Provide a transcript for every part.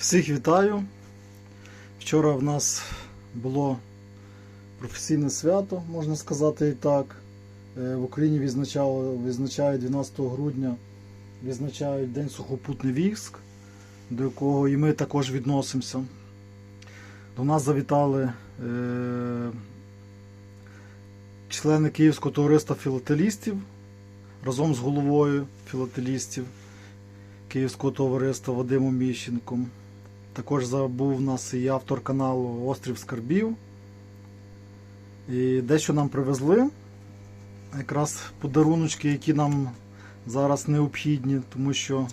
Всіх вітаю. Вчора в нас було професійне свято, можна сказати і так. Е, В Україні відзначають 12 грудня відзначають День сухопутний військ, до якого і ми також відносимося. До нас завітали е, члени Київського товариства філателістів разом з головою філателістів Київського товариства Вадимом Міщенком. Також забув у нас і автор каналу Острів Скарбів. І дещо нам привезли. Якраз подаруночки, які нам зараз необхідні, тому що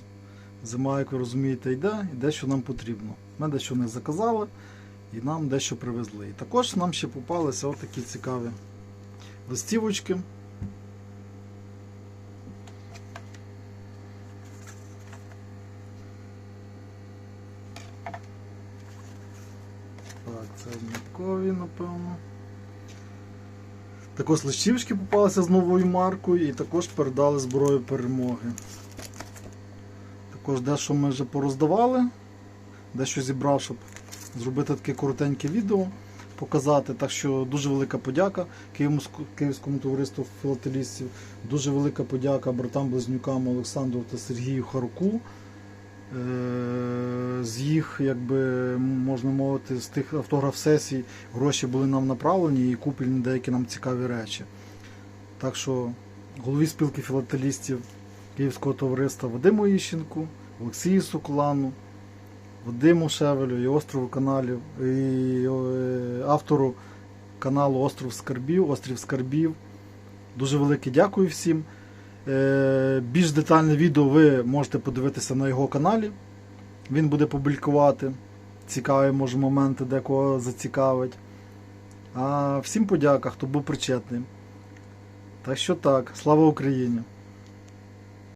зима, як ви розумієте, йде і дещо нам потрібно. Ми дещо не заказали і нам дещо привезли. І також нам ще попалися отакі цікаві листівочки. Так, це однакові, напевно. Також листівочки попалися з новою маркою і також передали зброю перемоги. Також дещо ми вже пороздавали, дещо зібрав, щоб зробити таке коротеньке відео, показати. Так що дуже велика подяка Київському, товариству філателістів, дуже велика подяка братам-близнюкам Олександру та Сергію Харуку. Їх, якби можна мовити, з тих автограф-сесій гроші були нам направлені і куплені деякі нам цікаві речі. Так що голові спілки філателістів Київського товариства Вадиму Іщенку, Олексію Соколану, Вадиму Шевелю і острову каналів, і е, автору каналу Остров Скарбів, Острів Скарбів. Дуже велике дякую всім. Е, Більш детальне відео ви можете подивитися на його каналі. Він буде публікувати цікаві може, моменти, де кого зацікавить. А всім подяка, хто був причетним. Так що так, слава Україні!